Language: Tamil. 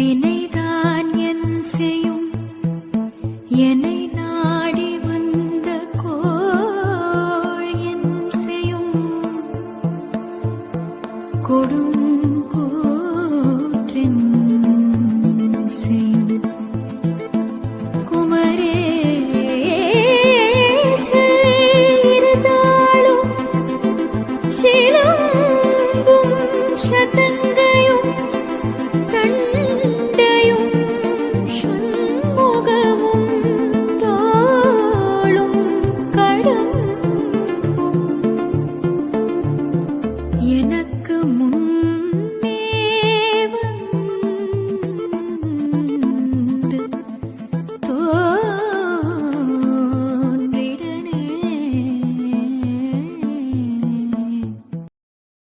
வினைதான் என் செய்யும். என்னை நாடி வந்த கோள் என் செய்யும். கொடும் சிலும் mun